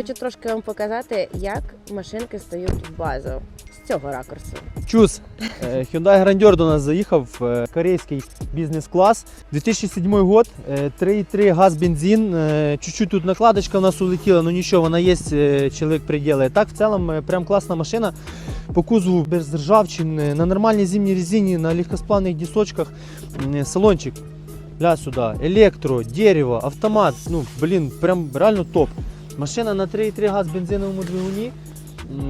хочу трошки вам показати, як машинки стають в базу з цього ракурсу. Чус. Е, Hyundai Grandeur до нас заїхав, е, корейський бізнес-клас. 2007 год, е, 3,3 газ, бензин. е, Чуть-чуть тут накладочка у нас улетіла, ну нічого, вона є, е, чоловік приділає. Так, в цілому, е, прям класна машина. По кузову без ржавчин, е, на нормальній зимній резині, на легкосплавних дисочках. Салончик. Ля сюда, електро, дерево, автомат. Ну, блін, прям реально топ. Машина на 3,3 газ бензиновому двигуні.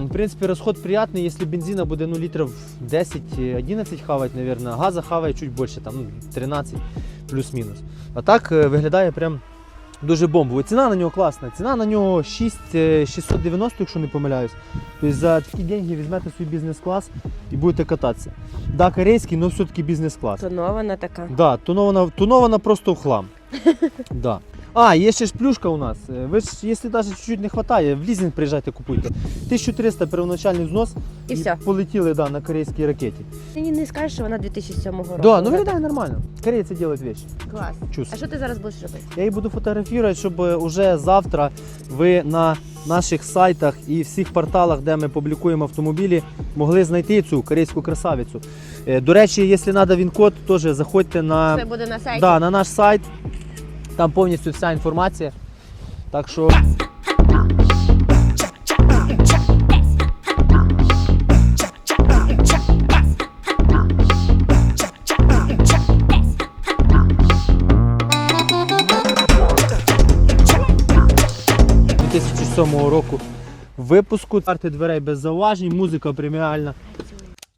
В принципі, розход приятний, якщо бензина буде ну, літрів 10-11 хавать, наверное, газа хаває чуть більше, там ну, 13 плюс-мінус. А так е, виглядає прям дуже бомбово. Ціна на нього класна. Ціна на нього 6690, якщо не помиляюсь. Тобто за такі деньги візьмете свій бізнес-клас і будете кататися. Да, корейський, але все-таки бізнес-клас. Тонована така. Да, тонована, тонована просто в хлам. да. А, є ще ж плюшка у нас. Е, Ви ж, якщо навіть чуть-чуть не вистачає, в лізинг приїжджайте, купуйте. 1300 первоначальний взнос І все. полетіли да, на корейській ракеті. Мені не скажеш, що вона 2007 року. Да, ну виглядає нормально. Корейці роблять вещи. Клас. Чус. А що ти зараз будеш робити? Я її буду фотографувати, щоб уже завтра ви на наших сайтах і всіх порталах, де ми публікуємо автомобілі, могли знайти цю корейську красавицю. Е, До речі, якщо треба він-код, теж заходьте на. Це буде на сайті. Да, на наш сайт. Там повністю вся інформація. Так що. ...2007 року випуску. Карти дверей без зауважень, музика преміальна.